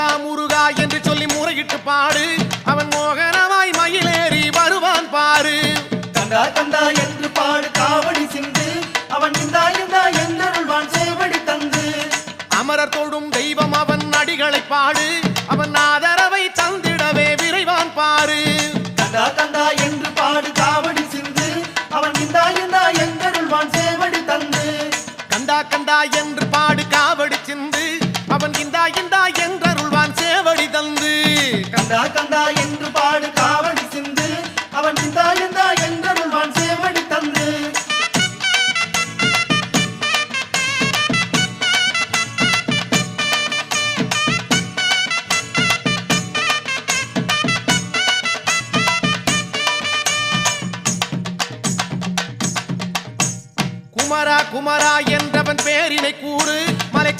முருகா முருகா என்று சொல்லி முறையிட்டு பாடு. அவன் மோகனமாய் மயிலேறி வருவான் பாரு. கந்தா கந்தா என்று பாடு காவடி சிந்து. அவன் இந்தா இந்தா என்றருள்வான் சேவடி தந்து. அமரர் தொழும் தெய்வம் அவன் அடிகளை பாடு. அவன் ஆதரவை தந்திடவே விரைவான் பாரு. கந்தா கந்தா என்று பாடு காவடி சிந்து. அவன் இந்தா இந்தா என்றருள்வான் சேவடி தந்து. கண்டா கண்டா என்று பாடு காவடி சிந்து. அவன் இந்தா இந்தா என்றருள்வான் சேவடி தந்து. கந்தா கந்தா என்று பாடு காவடி சிந்து. அவன் இந்தா இந்தா என்றருள்வான் சேவடி தந்து. குமரா குமரா என்றவன் பேரினை கூறு. மலை